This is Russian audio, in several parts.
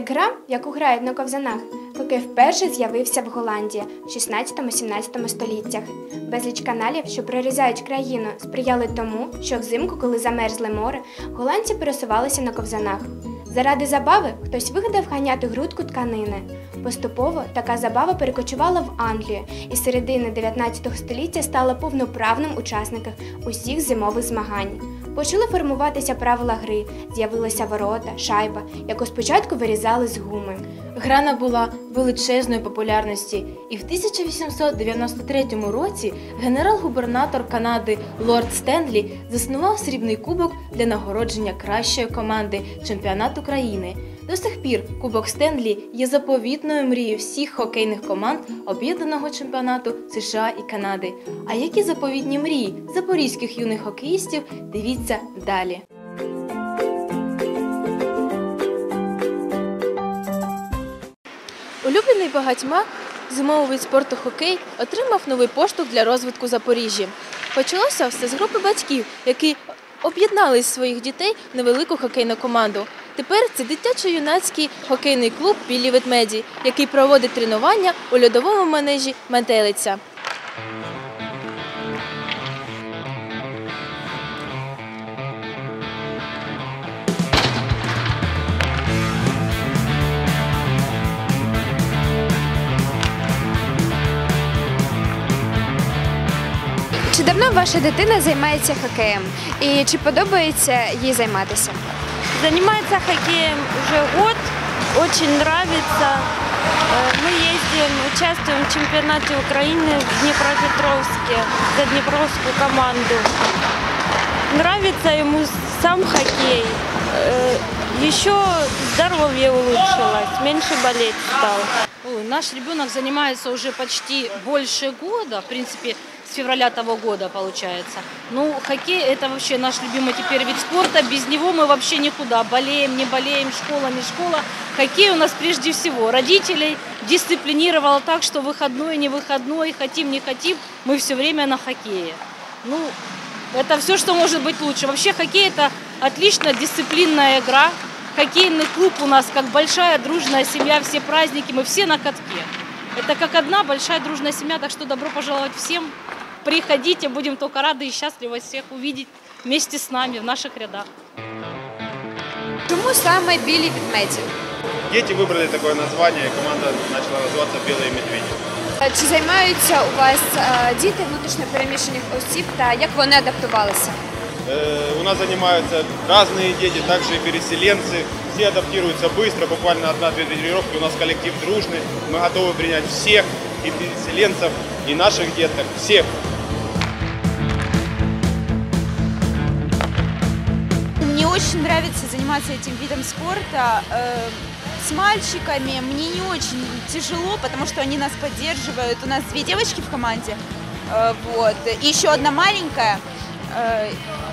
Як гра, яку грають на ковзанах, хокей вперше з'явився в Голландії в 16-17 століттях. Безліч каналів, що прорізають країну, сприяли тому, що взимку, коли замерзле море, голландці пересувалися на ковзанах. Заради забави хтось вигадав ганяти грудку тканини. Поступово така забава перекочувала в Англію і середини 19 століття стала повноправним учасником усіх зимових змагань. Почали формуватися правила гри, з'явилися ворота, шайба, яку спочатку вирізали з гуми. Гра набула величезної популярності, і в 1893 році генерал-губернатор Канади Лорд Стенлі заснував срібний кубок для нагородження кращої команди чемпіонату країни. До сих пір Кубок Стенлі є заповітною мрією всіх хокейних команд об'єднаного чемпіонату США і Канади. А які заповітні мрії запорізьких юних хокеїстів дивіться далі. Улюблений багатьма зимовий вид спорту хокей отримав новий поштовх для розвитку Запоріжжя. Почалося все з групи батьків, які об'єднали своїх дітей в невелику хокейну команду. Тепер це дитячо-юнацький хокейний клуб Білі ведмеді, який проводить тренування у льодовому манежі Метелиця. Чи давно ваша дитина займається хокеєм? І чи подобається їй займатися? Занимается хоккеем уже год, очень нравится. Э, Мы ездим, участвуем в чемпионате Украины в Днепропетровске за Днепровскую команду. Нравится ему сам хоккей. Э, Еще здоровье улучшилось, меньше болеть стал. Ой, наш ребенок занимается уже почти больше года, в принципе, с февраля того года получается. Ну, хоккей это вообще наш любимый теперь вид спорта. Без него мы вообще никуда. Болеем, не болеем, школа, не школа. Хоккей у нас прежде всего. Родителей дисциплинировал так, что выходной, не выходной, хотим, не хотим, мы все время на хоккее. Ну, это все, что может быть лучше. Вообще хоккей это отлично дисциплинная игра. Хоккейный клуб у нас как большая дружная семья, все праздники, мы все на катке. Это как одна большая дружная семья, так что добро пожаловать всем. Приходите, будем только рады и счастливы всех увидеть вместе с нами в наших рядах. Чому саме білі ведмеді? Дети выбрали такое название, и команда начала развиваться «Белые медведи». Чи займаються у вас е, діти внутрішньо переміщених осіб та як вони адаптувалися? Э, У нас занимаются разные дети, также и переселенцы. Все адаптируются быстро, буквально одна-две тренировки. У нас коллектив дружный. Мы готовы принять всех, и переселенцев, и наших деток, всех. Мне очень нравится заниматься этим видом спорта. Э, С мальчиками мне не очень тяжело, потому что они нас поддерживают. У нас две девочки в команде, э, вот, и еще одна маленькая.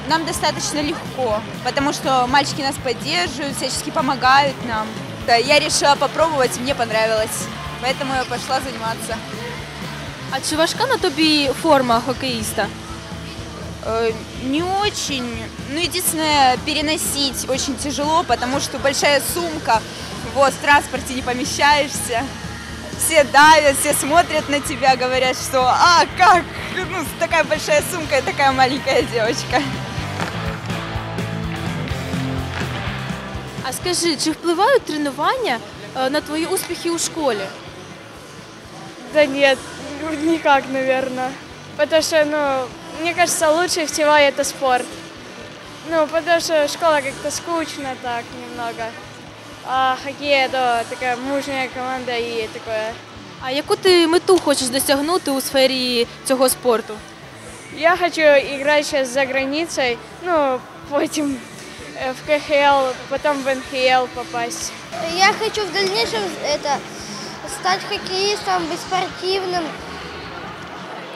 Нам достаточно легко, потому что мальчики нас поддерживают, всячески помогают нам. Да, я решила попробовать, мне понравилось, поэтому я пошла заниматься. А чи важка на тобі форма хокеїста? Э, Не очень. Ну, единственное, переносить очень тяжело, потому что большая сумка, вот, в транспорте не помещаешься. Все давят, все смотрят на тебя, говорят, что «А, как? Ну, такая большая сумка и такая маленькая девочка». А скажи, чи впливають тренування е, на твої успіхи у школі? Да нет, никак, наверное. Потому что, ну, мне кажется, лучше всего это спорт. Ну, потому что школа как-то скучно так немного. А хоккей это такая мужняя команда и такое. А яку ти мету хочеш досягнути у сфері цього спорту? Я хочу играть сейчас за границей, ну, потом э, в КХЛ, потом в НХЛ попасть. Я хочу в дальнейшем это, стать хоккеистом, быть спортивным,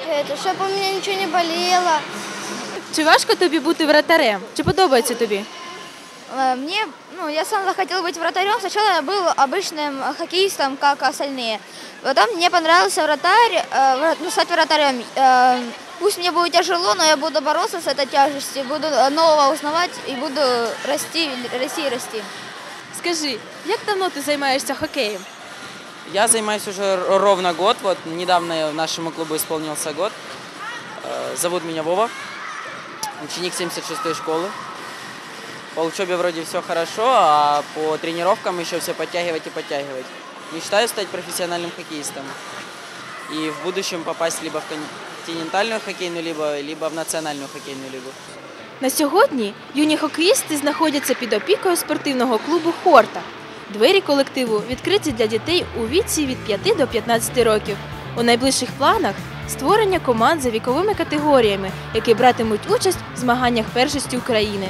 это, чтобы у меня ничего не болело. Чи важко тобі бути вратарем? Чи подобається тобі? Э, Мне, ну, я сам захотел быть вратарем. Сначала я был обычным хоккеистом, как остальные. Потом мне понравился вратарь, э, вра- ну, стать вратарем. Пусть мне будет тяжело, но я буду бороться с этой тяжестью, буду э, нового узнавать и буду расти, расти и расти. Скажи, як давно ти займаєшся хокеєм? Я занимаюсь уже ровно год. Вот недавно нашему клубу исполнился год. Э, Зовут меня Вова, ученик 76-й школы. По учебе вроде все хорошо, а по тренировкам еще все подтягивать и подтягивать. Мечтаю стать профессиональным хоккеистом. И в будущем попасть либо в континентальную хоккейную лигу, либо в национальную хоккейную лигу. На сьогодні юні хокеїсти знаходяться під опікою спортивного клубу Хорта. Двері колективу відкриті для дітей у віці від 5 до 15 років. У найближчих планах створення команд за віковими категоріями, які братимуть участь в змаганнях першості України.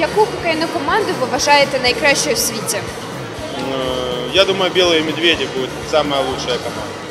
Яку хокейну команду ви вважаєте найкращою в світі? Я думаю, белые медведи будет самая лучшая команда.